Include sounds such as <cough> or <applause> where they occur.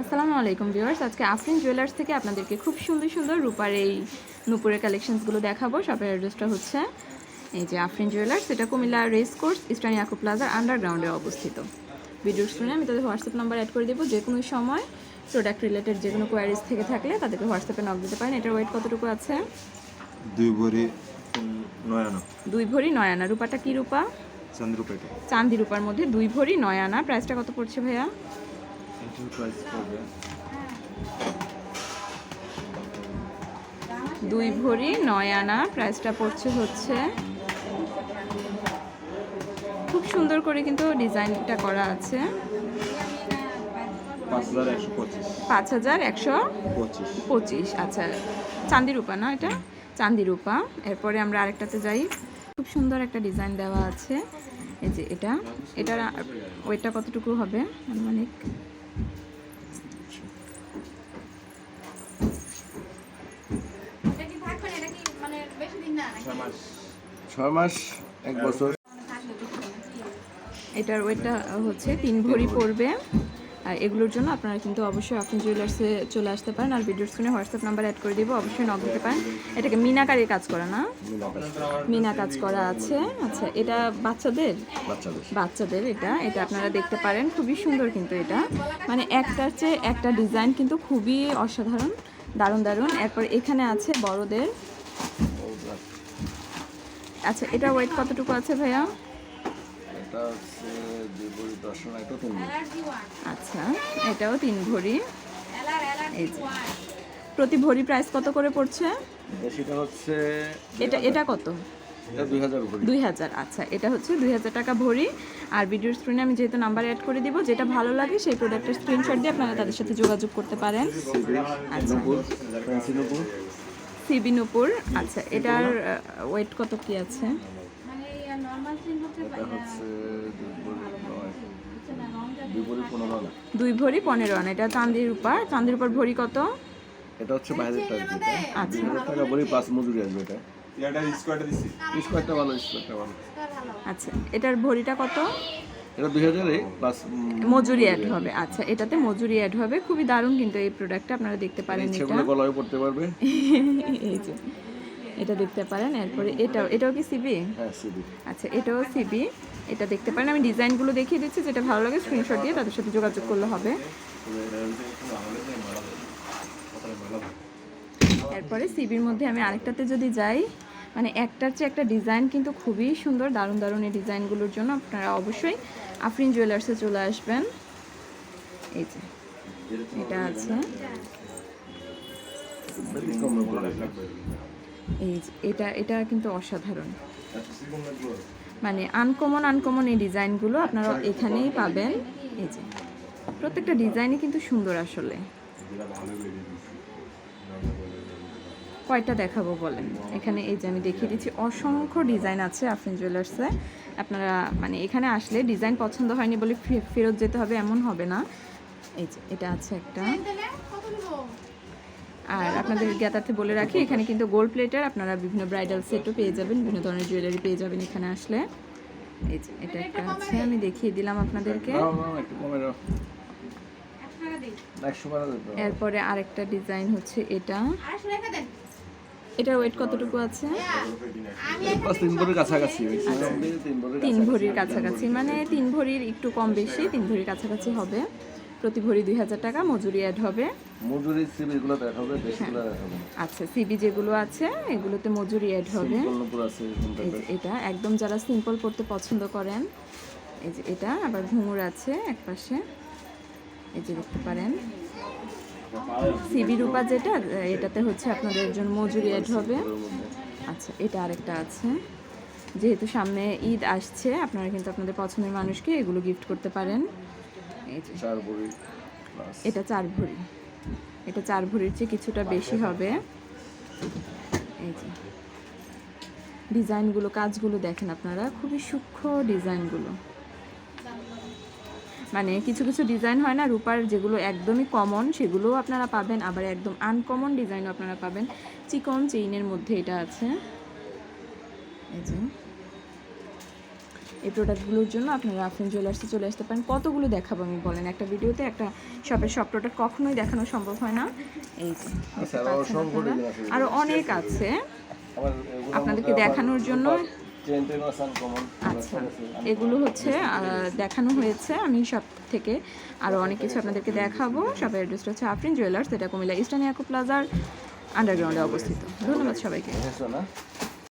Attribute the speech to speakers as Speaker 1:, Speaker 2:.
Speaker 1: আসসালামু আলাইকুম ভিউয়ার্স। আজকে আফরিন জুয়েলার্স থেকে আপনাদেরকে খুব সুন্দর সুন্দর রূপার এই নুপুরের কালেকশনসগুলো দেখাবো। শপের অ্যাড্রেসটা হচ্ছে এই যে আফরিন জুয়েলার্স এটা কুমিল্লা রেস কোর্স ইস্টার্ন ইয়াকু প্লাজার আন্ডারগ্রাউন্ডে অবস্থিত। ভিডিও শুনে আমি তাদের হোয়াটসঅ্যাপ নাম্বার অ্যাড করে দেবো। যে কোনো সময় প্রোডাক্ট রিলেটেড যে কোনো কোয়ারিজ থেকে থাকলে তাদেরকে হোয়াটসঅ্যাপে নক দিতে পারেন। এটার ওয়েট কতটুকু আছে?
Speaker 2: দুই ভরি নয় আনা
Speaker 1: দুই ভরি নয় আনা রূপাটা কি রূপা? চান্দি রূপার মধ্যে দুই ভরি নয় আনা প্রাইসটা কত পড়ছে ভাইয়া?
Speaker 2: প্রাইস
Speaker 1: দুই ভরি নয় আনা। প্রাইসটা পড়ছে হচ্ছে খুব সুন্দর করে কিন্তু ডিজাইনটা করা আছে।
Speaker 2: পাঁচ হাজার একশো পঁচিশ।
Speaker 1: আচ্ছা চান্দি রূপা না এটা? চান্দি রূপা। এরপরে আমরা আরেকটাতে যাই। খুব সুন্দর একটা ডিজাইন দেওয়া আছে। এই যে এটা। এটার ওয়েটটা কতটুকু হবে? আনুমানিক
Speaker 3: এটা কি থাকবে না? এটা কি মানে বেশি দিন না নাকি?
Speaker 2: ছয় মাস এক বছর।
Speaker 1: এটার ওয়েটটা হচ্ছে তিন ভরি পড়বে। আর এগুলোর জন্য আপনারা কিন্তু অবশ্যই আপনি জুয়েলার্সে চলে আসতে পারেন। আর ভিডিওর স্ক্রিনে হোয়াটসঅ্যাপ নাম্বার অ্যাড করে দিব অবশ্যই নক দিতে পারেন। এটাকে মিনাকারির কাজ করা না? মিনা কাজ করা আছে। আচ্ছা এটা বাচ্চাদের?
Speaker 2: বাচ্চাদের।
Speaker 1: বাচ্চাদের এটা। এটা আপনারা দেখতে পারেন। খুবই সুন্দর কিন্তু এটা। মানে একটার চেয়ে একটা ডিজাইন কিন্তু খুবই অসাধারণ দারুণ দারুণ। এরপর এখানে আছে বড়দের। আচ্ছা এটা ওয়েট কতটুকু আছে ভাইয়া?
Speaker 2: এটা হচ্ছে দুই ভরি দশ আনা এটা তিন ভরি।
Speaker 3: Allergy one.
Speaker 1: আচ্ছা এটাও তিন ভরি। এই যে। প্রতি ভরি প্রাইস কত করে পড়ছে?
Speaker 2: সেটা হচ্ছে
Speaker 1: এটা এটা কত?
Speaker 2: এটা দুই হাজার
Speaker 1: আচ্ছা এটা হচ্ছে দুই হাজার টাকা ভরি। আর ভিডিওর স্ক্রিনে আমি যেহেতু নাম্বার অ্যাড করে দিব যেটা ভালো লাগে সেই প্রোডাক্টের স্ক্রিনশট দিয়ে আপনারা তাদের সাথে যোগাযোগ করতে পারেন। আচ্ছা। সিবি নূপুর আচ্ছা এটার ওয়েট কত কি আছে?
Speaker 3: মানে
Speaker 2: দুই ভরি পনেরো আনা
Speaker 1: এটা চান্দির উপর। চান্দির উপর ভরি কত?
Speaker 2: এটা হচ্ছে বাইশ হাজার টাকা
Speaker 1: আচ্ছা।
Speaker 2: টাকা ভরি পাঁচ মজুরি আসবে এটা। এটা স্কোয়ারটা ভালো স্কোয়ারটা ভালো।
Speaker 3: স্কোয়ারটা ভালো।
Speaker 1: আচ্ছা এটার ভরিটা কত?
Speaker 2: এটা দুই হাজারে প্লাস
Speaker 1: মজুরি অ্যাড হবে। আচ্ছা এটাতে মজুরি অ্যাড হবে। খুবই দারুণ কিন্তু এই প্রোডাক্টটা আপনারা দেখতে পারেন এটা।
Speaker 2: গলায় পড়তে পারবে। <laughs>
Speaker 1: এই যে এটা দেখতে পারেন। এরপরে এটাও এটাও কি সিবি
Speaker 2: হ্যাঁ সিবি
Speaker 1: আচ্ছা এটাও সিবি এটা দেখতে পারেন। আমি ডিজাইনগুলো দেখিয়ে দিচ্ছি। যেটা ভালো লাগে স্ক্রিনশট দিয়ে তাদের সাথে যোগাযোগ করলে হবে। এরপরে সিবির মধ্যে আমি আরেকটাতে যদি যাই মানে একটার চেয়ে একটা ডিজাইন কিন্তু খুবই সুন্দর, দারুণ দারুণ এই ডিজাইনগুলোর জন্য আপনারা অবশ্যই আফরিন জুয়েলার্সে চলে আসবেন। এই যে, এটা আছে। এই এটা এটা কিন্তু অসাধারণ। মানে আনকমন আনকমন এই ডিজাইনগুলো আপনারা এখানেই পাবেন। এই যে, প্রত্যেকটা ডিজাইনই কিন্তু সুন্দর আসলে। কয়টা দেখাবো বলেন? এখানে এই যে আমি দেখিয়ে দিচ্ছি অসংখ্য ডিজাইন আছে আফরিন জুয়েলার্সে আপনারা মানে এখানে আসলে ডিজাইন পছন্দ হয়নি বলে ফে- ফেরত যেতে হবে এমন হবে না। এই যে এটা আছে একটা? আর আপনাদের জ্ঞাতার্থে বলে রাখি এখানে কিন্তু গোল্ড প্লেটার আপনারা বিভিন্ন ব্রাইডাল সেটও পেয়ে যাবেন বিভিন্ন ধরনের জুয়েলারি পেয়ে যাবেন এখানে আসলে। এই যে এটা একটা আছে আমি দেখিয়ে দিলাম আপনাদেরকে। এরপরে আরেকটা ডিজাইন হচ্ছে এটা। এটার ওয়েট কতটুকু আছে?
Speaker 2: তিন ভরির কাছাকাছি তিন ভরির কাছাকাছি।
Speaker 1: মানে তিন ভরির একটু কম বেশি তিন ভরির কাছাকাছি হবে। প্রতি ভরি দুই হাজার টাকা মজুরি অ্যাড হবে।
Speaker 2: মজুরি সিবিগুলো দেখাবে দেশগুলো দেখাবে
Speaker 1: আচ্ছা সিবি যেগুলো আছে এগুলোতে মজুরি অ্যাড হবে। এটা। একদম যারা সিম্পল পড়তে পছন্দ করেন এই যে এটা। আবার ঘুঙুর আছে এক পাশে। এই যে দেখতে পারেন। সিবি রূপা যেটা এটাতে হচ্ছে আপনাদের জন্য মজুরি অ্যাড হবে। আচ্ছা এটা আরেকটা আছে। যেহেতু সামনে ঈদ আসছে আপনারা কিন্তু আপনাদের পছন্দের মানুষকে এগুলো গিফট করতে পারেন। এটা চার ভরি এটা চার ভরির চেয়ে কিছুটা বেশি হবে। এই যে ডিজাইনগুলো কাজগুলো দেখেন আপনারা খুবই সূক্ষ্ম ডিজাইনগুলো। মানে কিছু কিছু ডিজাইন হয় না রূপার যেগুলো একদমই কমন সেগুলোও আপনারা পাবেন আবার একদম আনকমন ডিজাইনও আপনারা পাবেন। চিকন চেইনের মধ্যে এটা আছে। এই যে। এই প্রোডাক্টগুলোর জন্য আপনারা আফরিন জুয়েলার্সে চলে আসতে পারেন। কতগুলো দেখাবো আমি বলেন একটা ভিডিওতে একটা শপের সব প্রোডাক্ট কখনোই দেখানো সম্ভব হয় না। এই যে
Speaker 2: আচ্ছা,
Speaker 1: দেখতে
Speaker 2: আরও
Speaker 1: পাচ্ছেন
Speaker 2: অসংখ্য
Speaker 1: আপনারা।
Speaker 2: design আছে।
Speaker 1: আরও অনেক আছে। আপনাদেরকে দেখানোর জন্য- আচ্ছা। এগুলো হচ্ছে দেখানো হয়েছে। আমি সব থেকে আরও অনেক কিছু আপনাদেরকে দেখাবো। সব অ্যাড্রেসটা হচ্ছে আফরিন জুয়েলার্স এটা কুমিল্লা ইস্টার্ন প্লাজার আন্ডারগ্রাউন্ডে অবস্থিত। ধন্যবাদ সবাইকে।